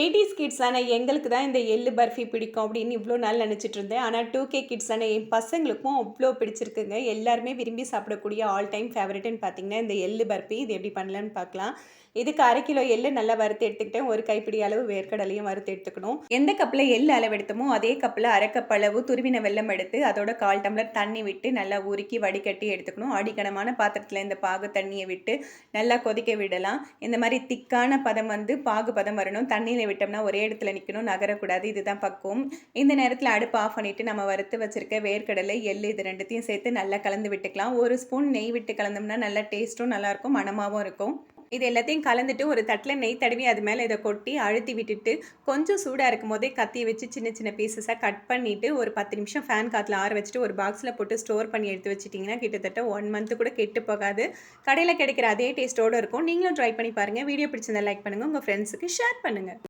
Eighties கிட்ஸான எங்களுக்கு தான் இந்த எள்ளு பர்ஃபி பிடிக்கும் அப்படின்னு இவ்வளோ நாள் நினச்சிட்டு இருந்தேன். ஆனால் டூ கே கிட்ஸான என் பசங்களுக்கும் அவ்வளோ பிடிச்சிருக்குங்க. எல்லாருமே விரும்பி சாப்பிடக்கூடிய ஆல் டைம் ஃபேவரட்னு பார்த்தீங்கன்னா இந்த எள்ளு பர்ஃபி. இது எப்படி பண்ணலான்னு பார்க்கலாம் இதுக்கு அரை கிலோ எள்ளு நல்லா வறுத்து எடுத்துக்கிட்டேன். ஒரு கைப்பிடி அளவு வேர்க்கடலையும் வறுத்து எடுத்துக்கணும். எந்த கப்பில் எள்ளு அளவு எடுத்தோமோ அதே கப்பில் அரை கப் அளவு துருவின வெல்லம் எடுத்து அதோட கால் டம்ளர் தண்ணி விட்டு நல்லா உருக்கி வடிகட்டி எடுத்துக்கணும். அடிக்கணமான பாத்திரத்தில் இந்த பாகு தண்ணியை விட்டு நல்லா கொதிக்க விடலாம். இந்த மாதிரி திக்கான பதம் வந்து பாகு பதம் வரணும். தண்ணியில் விட்டோம்னா ஒரே இடத்துல நிற்கணும் நகரக்கூடாது இதுதான் பக்குவம். இந்த நேரத்தில் அடுப்பு ஆஃப் பண்ணிவிட்டு நம்ம வறுத்து வச்சிருக்க வேர்க்கடலை எள்ளு இது ரெண்டுத்தையும் சேர்த்து நல்லா கலந்து விட்டுக்கலாம். ஒரு ஸ்பூன் நெய் விட்டு கலந்தோம்னா நல்லா டேஸ்ட்டும் நல்லாயிருக்கும் மணமாகவும் இருக்கும். இது எல்லாத்தையும் கலந்துட்டு ஒரு தட்டில் நெய் தடவி அது மேலே இதை கொட்டி அழுத்தி விட்டுட்டு கொஞ்சம் சூடாக இருக்கும் போதே கத்தியை வச்சு சின்ன சின்ன பீசஸாக கட் பண்ணிவிட்டு ஒரு பத்து நிமிஷம் ஃபேன் காற்றுல ஆற வச்சுட்டு ஒரு பாக்ஸில் போட்டு ஸ்டோர் பண்ணி எடுத்து வச்சிட்டிங்கன்னா கிட்டத்தட்ட ஒன் மந்த்து கூட கெட்டு போகாது. கடையில் கிடைக்கிற அதே டேஸ்ட்டோடு இருக்கும். நீங்களும் ட்ரை பண்ணி பாருங்கள் வீடியோ பிடிச்சிருந்தா லைக் பண்ணுங்கள் உங்கள் ஃப்ரெண்ட்ஸுக்கு ஷேர் பண்ணுங்கள்